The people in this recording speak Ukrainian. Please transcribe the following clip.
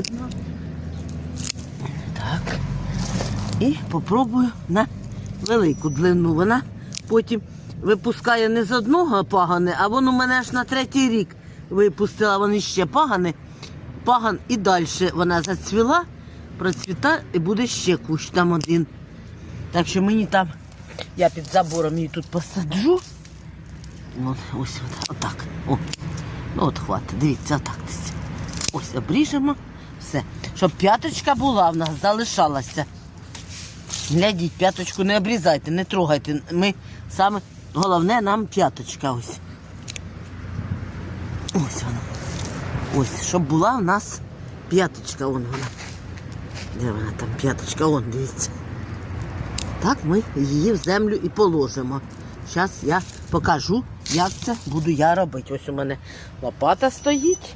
видно. Так. І попробую на велику длину. Вона потім випускає не з одного пагани, а воно мене аж на третій рік випустила. Вони ще пагани. Паган і далі вона зацвіла, процвіта і буде ще кущ там один. Так що мені там, я під забором її тут посаджу. От, ось отак. О. Ну от хватить, дивіться, отак десь. Ось обріжемо. Все. Щоб п'яточка була в нас, залишалася. Глядіть, п'яточку не обрізайте, не трогайте. Ми саме головне нам п'яточка ось. Ось вона. Ось, щоб була в нас п'яточка, вон вона. Де вона там п'яточка? Вон, дивіться. Так ми її в землю і положимо. Зараз я покажу, як це буду я робити. Ось у мене лопата стоїть.